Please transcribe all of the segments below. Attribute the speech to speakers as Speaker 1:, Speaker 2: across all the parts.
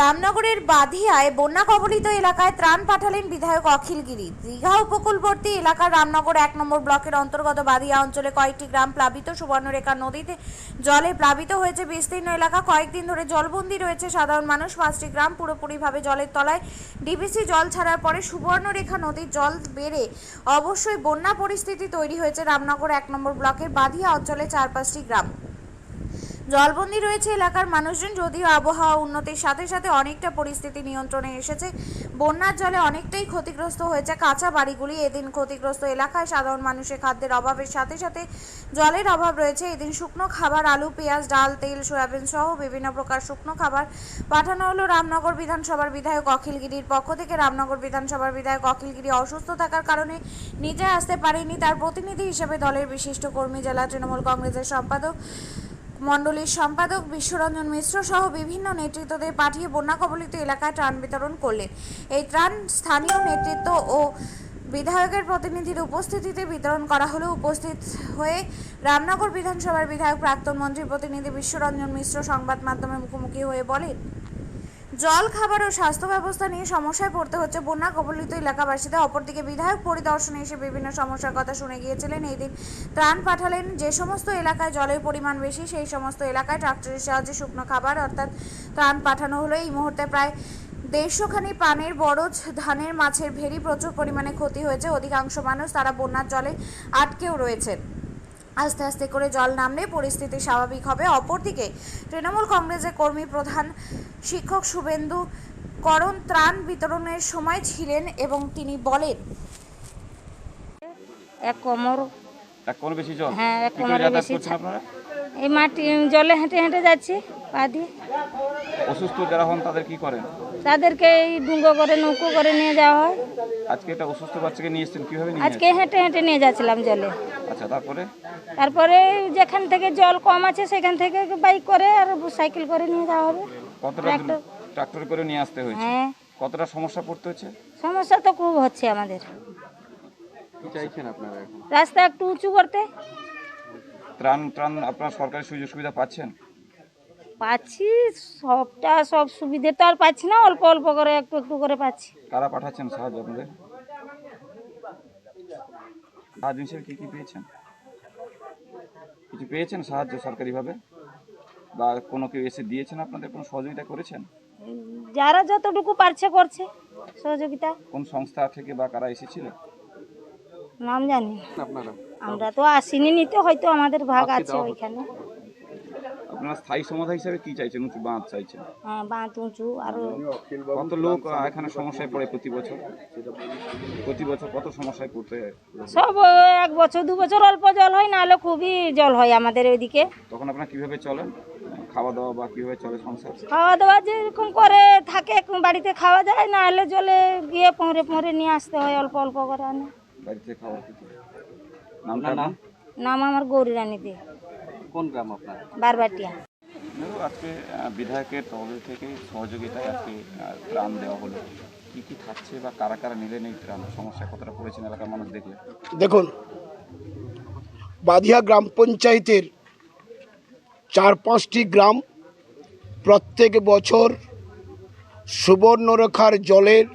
Speaker 1: রামনগরের বাধিয়ায় বন্যা কবলিত এলাকায় ত্রাণ পাঠালেন বিধায়ক অখিল গিরি। দীঘা উপকূলবর্তী এলাকার রামনগর এক নম্বর ব্লকের অন্তর্গত বাধিয়া অঞ্চলে কয়েকটি গ্রাম প্লাবিত, সুবর্ণরেখা নদীতে জলে প্লাবিত হয়েছে বিস্তীর্ণ এলাকা। কয়েকদিন ধরে জলবন্দী রয়েছে সাধারণ মানুষ। পাঁচটি গ্রাম পুরোপুরিভাবে জলের তলায়। ডিবিসি জল ছাড়ার পরে সুবর্ণরেখা নদীর জল বেড়ে অবশ্যই বন্যা পরিস্থিতি তৈরি হয়েছে রামনগর এক নম্বর ব্লকের বাধিয়া অঞ্চলে চার পাঁচটি গ্রাম। জলবন্দী রয়েছে এলাকার মানুষজন, যদিও আবহাওয়া উন্নতির সাথে সাথে অনেকটা পরিস্থিতি নিয়ন্ত্রণে এসেছে। বন্যার জলে অনেকটাই ক্ষতিগ্রস্ত হয়েছে কাঁচা বাড়িগুলি। এদিন ক্ষতিগ্রস্ত এলাকায় সাধারণ মানুষের খাদ্যের অভাবের সাথে সাথে জলের অভাব রয়েছে। এদিন শুকনো খাবার, আলু, পেঁয়াজ, ডাল, তেল, সয়াবিন সহ বিভিন্ন প্রকার শুকনো খাবার পাঠানো হলো রামনগর বিধানসভার বিধায়ক অখিলগিরির পক্ষ থেকে। রামনগর বিধানসভার বিধায়ক অখিলগিরি অসুস্থ থাকার কারণে নিজে আসতে পারেনি তার প্রতিনিধি হিসেবে দলের বিশিষ্ট কর্মী জেলা তৃণমূল কংগ্রেসের সম্পাদক মণ্ডলীর সম্পাদক বিশ্বরঞ্জন মিশ্র সহ বিভিন্ন নেতৃত্বদের পাঠিয়ে বন্যা কবলিত এলাকায় ত্রাণ বিতরণ করলেন। এই ত্রাণ স্থানীয় নেতৃত্ব ও বিধায়কের প্রতিনিধির উপস্থিতিতে বিতরণ করা হলে উপস্থিত হয়ে রামনগর বিধানসভার বিধায়ক প্রাক্তন মন্ত্রী প্রতিনিধি বিশ্বরঞ্জন মিশ্র সংবাদ মাধ্যমে মুখোমুখি হয়ে বলেন জল, খাবার ও স্বাস্থ্য ব্যবস্থা নিয়ে সমস্যায় পড়তে হচ্ছে বন্যা কবলিত এলাকাবাসীদের। অপরদিকে বিধায়ক পরিদর্শনে এসে বিভিন্ন সমস্যার কথা শুনে গিয়েছিলেন। এই দিন ত্রাণ পাঠালেন যে সমস্ত এলাকায় জলের পরিমাণ বেশি, সেই সমস্ত এলাকায় ট্রাক্টরের সাহায্যে শুকনো খাবার, অর্থাৎ ত্রাণ পাঠানো হলো। এই মুহূর্তে প্রায় দেড়শোখানি পানের বরজ ধানের মাছের ভেরি প্রচুর পরিমাণে ক্ষতি হয়েছে। অধিকাংশ মানুষ তারা বন্যার জলে আটকেও রয়েছেন। আস্তে আস্তে করে জল নামলে পরিস্থিতি স্বাভাবিক হবে। অপরদিকে তৃণমূল কংগ্রেসের কর্মী প্রধান শিক্ষক শুভেন্দু করণ ত্রাণ বিতরণের সময় ছিলেন এবং তিনি বলেন
Speaker 2: এক কোমর।
Speaker 3: এক কোমর বেশি জল?
Speaker 2: হ্যাঁ, এক বেশি এই মাটি জলে হেঁটে হেঁটে যাচ্ছি। পা দিয়ে
Speaker 3: অসুস্থ যারা হন তাদের কি করেন?
Speaker 2: তাদেরকে এই ডুঙ্গো করে নৌকো করে নিয়ে যাওয়া হয়।
Speaker 3: আজকে এটা অসুস্থ বাচ্চাকে নিয়ে এসেছেন কীভাবে নিয়ে
Speaker 2: আজকে হেঁটে হেঁটে নিয়ে যাচ্ছিলাম জলে?
Speaker 3: আচ্ছা তারপরে?
Speaker 2: তারপরে যেখান থেকে জল কম আছে সেখান থেকে বাইক করে আর সাইকেল করে নিয়ে যাওয়া হবে।
Speaker 3: কতটা
Speaker 2: ট্রাক্টর।
Speaker 3: করে নিয়ে আসতে হয়েছে?
Speaker 2: হ্যাঁ।
Speaker 3: কতটা সমস্যা পড়তে হচ্ছে?
Speaker 2: সমস্যা তো খুব হচ্ছে আমাদের।
Speaker 3: চাইছেন আপনারা
Speaker 2: রাস্তা একটু উঁচু করতে।
Speaker 3: ত্রাণ ত্রাণ আপনারা সরকারি সুযোগ সুবিধা পাচ্ছেন?
Speaker 2: পাচ্ছি সবটা সব সুবিধে তো আর পাচ্ছি না অল্প অল্প করে একটু একটু করে পাচ্ছি।
Speaker 3: কারা পাঠাচ্ছেন সাহায্য আপনাদের? সাহায্য হিসেবে কি কি পেয়েছেন? কিছু পেয়েছেন সাহায্য সরকারিভাবে? বা কোনো কেউ এসে দিয়েছেন আপনাদের? কোনো সহযোগিতা করেছেন?
Speaker 2: যারা যতটুকু পারছে করছে সহযোগিতা।
Speaker 3: কোন সংস্থা থেকে বা কারা এসেছিল?
Speaker 2: নাম জানি
Speaker 3: আপনারা।
Speaker 2: আমরা তো আসিনি নিতে হয়তো আমাদের ভাগ আছে ওইখানে।
Speaker 3: আপনারা স্থায়ী সমাধান হিসেবে কি চাইছেন? উঁচু বাঁধ চাইছেন?
Speaker 2: হ্যাঁ বাঁধ উঁচু আরও
Speaker 3: কত লোক এখানে সমস্যায় পড়ে প্রতি বছর? প্রতি বছর কত সমস্যায় পড়তে হয়?
Speaker 2: সব এক বছর দু বছর অল্প জল হয় নাহলে খুবই জল হয় আমাদের ওইদিকে
Speaker 3: তখন আপনারা কীভাবে চলেন? খাওয়া দাওয়া বা কীভাবে চলে সংসার?
Speaker 2: খাওয়া দাওয়া যেরকম করে থাকে বাড়িতে খাওয়া যায় না হলে জলে গিয়ে পরে পরে নিয়ে আসতে হয় অল্প অল্প করে আনে।
Speaker 3: বাড়িতে নামটা নাম?
Speaker 2: নাম আমার গৌরী রানী দে।
Speaker 3: কোন গ্রাম আপনার?
Speaker 2: বারবাটিয়া।
Speaker 3: আজকে বিধায়কের তহবিল থেকে সহযোগিতায় আজকে ত্রাণ দেওয়া হলো। কি কি খাচ্ছে বা কারা কারা নিলেন এই ত্রাণ? সমস্যা কতটা পড়েছেন এলাকার মানুষ দেখলে?
Speaker 4: দেখুন বাধিয়া গ্রাম পঞ্চায়েতের চার পাঁচটি গ্রাম প্রত্যেক বছর সুবর্ণরেখার জলের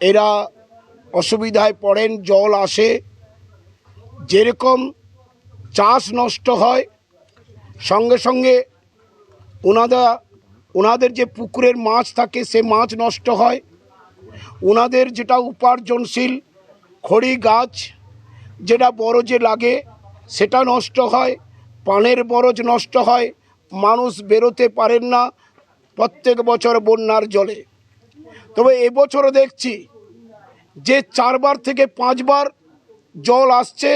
Speaker 4: এরা অসুবিধায় পড়েন জল আসে। যেরকম চাষ নষ্ট হয়। সঙ্গে সঙ্গে ওনাদা ওনাদের যে পুকুরের মাছ থাকে, সে মাছ নষ্ট হয়। ওনাদের যেটা উপার্জনশীল খড়ি গাছ, যেটা বরজে লাগে, সেটা নষ্ট হয়, পানের বরজ নষ্ট হয়, মানুষ বেরোতে পারেন না প্রত্যেক বছর বন্যার জলে। তবে এবছরও দেখছি যে চারবার থেকে পাঁচবার জল আসছে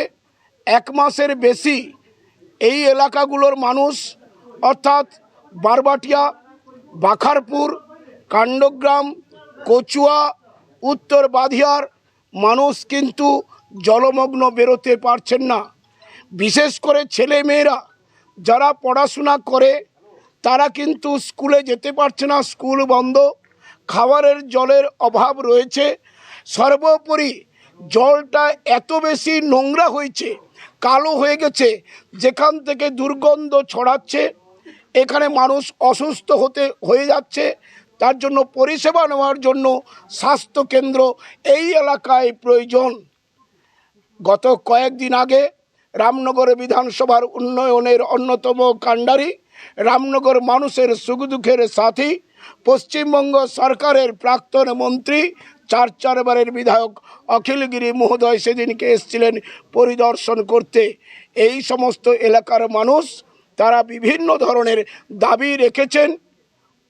Speaker 4: এক মাসের বেশি এই এলাকাগুলোর মানুষ, অর্থাৎ বারবাটিয়া, বাখারপুর, কাণ্ডগ্রাম, কচুয়া, উত্তর বাধিয়ার মানুষ কিন্তু জলমগ্ন বেরোতে পারছেন না। বিশেষ করে ছেলে মেয়েরা যারা পড়াশোনা করে, তারা কিন্তু স্কুলে যেতে পারছে না, স্কুল বন্ধ, খাবারের জলের অভাব রয়েছে। সর্বোপরি জলটা এত বেশি নোংরা হয়েছে কালো হয়ে গেছে, যেখান থেকে দুর্গন্ধ ছড়াচ্ছে, এখানে মানুষ অসুস্থ হতে, হয়ে যাচ্ছে। তার জন্য পরিষেবা নেওয়ার জন্য স্বাস্থ্যকেন্দ্র এই এলাকায় প্রয়োজন। গত কয়েকদিন আগে রামনগর বিধানসভার উন্নয়নের অন্যতম কাণ্ডারি, রামনগর মানুষের সুখ দুঃখের সাথী পশ্চিমবঙ্গ সরকারের প্রাক্তন মন্ত্রী, চার চারবারের বিধায়ক অখিলগিরি মহোদয় সেদিনকে এসেছিলেন পরিদর্শন করতে। এই সমস্ত এলাকার মানুষ তারা বিভিন্ন ধরনের দাবি রেখেছেন।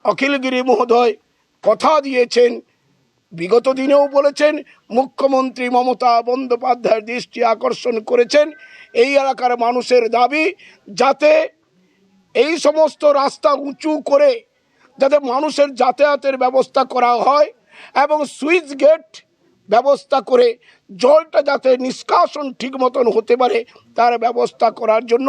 Speaker 4: অখিলগিরি মহোদয় কথা দিয়েছেন, বিগত দিনেও বলেছেন, মুখ্যমন্ত্রী মমতা বন্দ্যোপাধ্যায়ের দৃষ্টি আকর্ষণ করেছেন। এই এলাকার মানুষের দাবি, যাতে এই সমস্ত রাস্তা উঁচু করে যাতে মানুষের যাতায়াতের ব্যবস্থা করা হয় এবং সুইচ গেট ব্যবস্থা করে জলটা যাতে নিষ্কাশন ঠিক মতন হতে পারে, তার ব্যবস্থা করার জন্য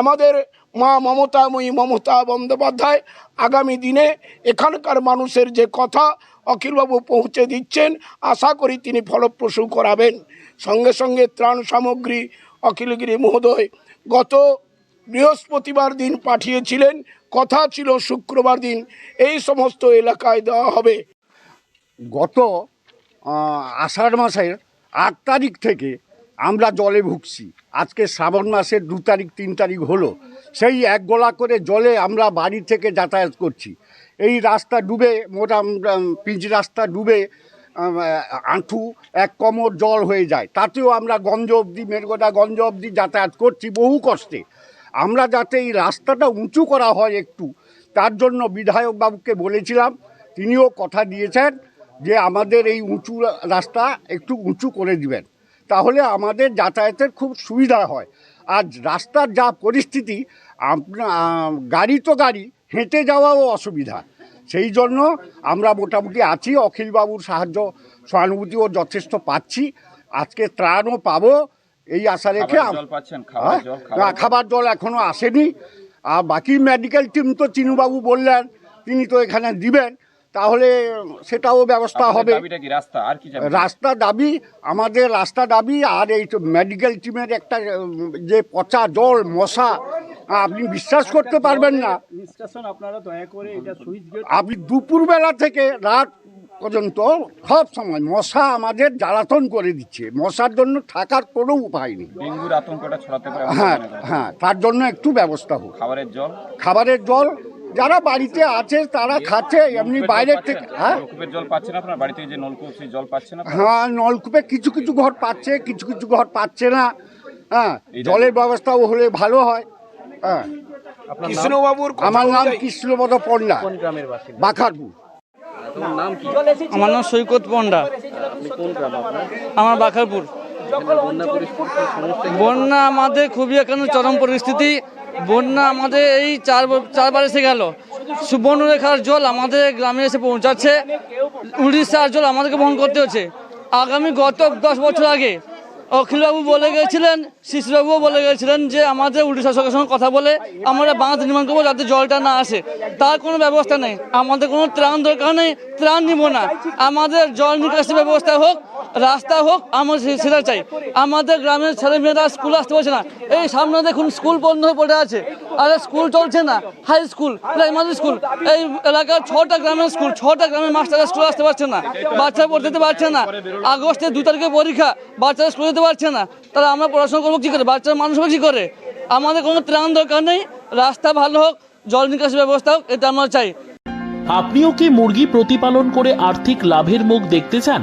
Speaker 4: আমাদের মা মমতাময়ী মমতা বন্দ্যোপাধ্যায় আগামী দিনে এখানকার মানুষের যে কথা অখিলবাবু পৌঁছে দিচ্ছেন, আশা করি তিনি ফলপ্রসূ করাবেন। সঙ্গে সঙ্গে ত্রাণ সামগ্রী, অখিলগিরি মহোদয় গত বৃহস্পতিবার দিন পাঠিয়েছিলেন। কথা ছিল শুক্রবার দিন। এই সমস্ত এলাকায় দেওয়া হবে।
Speaker 5: গত আষাঢ় মাসের আট তারিখ থেকে আমরা জলে ভুগছি। আজকে শ্রাবণ মাসের দু তারিখ, তিন তারিখ হলো। সেই এক গোলা করে জলে আমরা বাড়ি থেকে যাতায়াত করছি। এই রাস্তা ডুবে, মোটা পিচ রাস্তা ডুবে আঁঠু, এক কমর জল হয়ে যায়। তাতেও আমরা গঞ্জ অবধি মেরগোটা গঞ্জ অবধি যাতায়াত করছি বহু কষ্টে। আমরা যাতে এই রাস্তাটা উঁচু করা হয় একটু, তার জন্য বিধায়ক বাবুকে বলেছিলাম, তিনিও কথা দিয়েছেন যে আমাদের এই উঁচু রাস্তা একটু উঁচু করে দিবেন, তাহলে আমাদের যাতায়াতের খুব সুবিধা হয়। আর রাস্তার যা পরিস্থিতি গাড়ি তো গাড়ি, হেঁটে যাওয়াও অসুবিধা। সেই জন্য আমরা মোটামুটি আছি, অখিলবাবুর সাহায্য, সহানুভূতিও যথেষ্ট পাচ্ছি। আজকে ত্রাণও পাবো এই আশা রেখে হ্যাঁ? না
Speaker 3: খাবার
Speaker 5: জল এখনও আসেনি। আর বাকি মেডিকেল টিম তো চিনুবাবু বললেন তিনি তো এখানে দিবেন তাহলে সেটাও ব্যবস্থা হবে।
Speaker 3: রাস্তা? আর কি যাবে
Speaker 5: রাস্তা দাবি আমাদের রাস্তা দাবি আর এই তো মেডিকেল টিমের একটা যে পচা জল মশা আপনি বিশ্বাস করতে পারবেন না। আপনি দুপুরবেলা থেকে রাত পর্যন্ত সব সময় মশা আমাদের জ্বালাতন করে দিচ্ছে। মশার জন্য থাকার কোনো উপায় নেই।
Speaker 3: ডেঙ্গুর আতঙ্কটা ছড়াতে পারে
Speaker 5: হ্যাঁ হ্যাঁ। তার জন্য একটু ব্যবস্থা হোক।
Speaker 3: খাবারের জল?
Speaker 5: খাবারের জল যারা বাড়িতে আছে তারা খাচ্ছে এমনি বাইরের থেকে হ্যাঁ?
Speaker 3: নলকূপের জল পাচ্ছেন আপনার? বাড়ি থেকে যে নলকূপ সেই জল পাচ্ছেন?
Speaker 5: হ্যাঁ নলকূপে কিছু কিছু ঘর পাচ্ছে কিছু কিছু ঘর পাচ্ছে না। হ্যাঁ জলের ব্যবস্থাও হলে ভালো হয়। হ্যাঁ।
Speaker 4: কৃষ্ণবাবুর
Speaker 5: আমার নাম কৃষ্ণপদ পণ্ডা
Speaker 6: কোন
Speaker 5: বাখারপুর
Speaker 7: আমার নাম সৈকত পণ্ডা।
Speaker 6: আপনার?
Speaker 7: আমার বাখারপুর।
Speaker 6: বন্যা
Speaker 7: আমাদের খুবই এখন চরম পরিস্থিতি। বন্যা আমাদের এই চার ব- চারবার এসে গেল। সুবর্ণরেখার জল আমাদের গ্রামে এসে পৌঁছাচ্ছে। উড়িষ্যার জল আমাদেরকে বহন করতে হচ্ছে। আগামী গত দশ বছর আগে অখিলবাবু বলে গেছিলেন, শিশুবাবুও বলে গেছিলেন যে আমাদের উড়িষ্যা শাসকের সঙ্গে কথা বলে আমরা বাঁধ নির্মাণ করব যাতে জলটা না আসে। তার কোনো ব্যবস্থা নেই। আমাদের কোনো ত্রাণ দরকার নেই, ত্রাণ নিব না। আমাদের জল নিকাশি ব্যবস্থা হোক রাস্তা হোক, আমরা সেটা চাই। আমাদের গ্রামের ছেলে মেয়েরা স্কুল আসতে পারছে না। এই সামনে দেখুন, স্কুল বন্ধ হয়ে পড়ে আছে। আরে স্কুল চলছে না। High school, primary school. এই এলাকার ছটা গ্রামের স্কুল, ছটা গ্রামের মাস্টাররা স্কুল আসতে পারছে না। বাচ্চা পড়তে যেতে পারছে না। আগস্টের দু তারিখে পরীক্ষা, বাচ্চারা স্কুল যেতে পারছে না। তাহলে আমরা পড়াশোনা করব কী করে? বাচ্চারা মানুষ কী করে? আমাদের কোনো ত্রাণ দরকার নেই। রাস্তা ভালো হোক, জল নিকাশি ব্যবস্থা হোক, এটা আমরা চাই।
Speaker 8: আপনিও কি মুরগি প্রতিপালন করে আর্থিক লাভের মুখ দেখতে চান?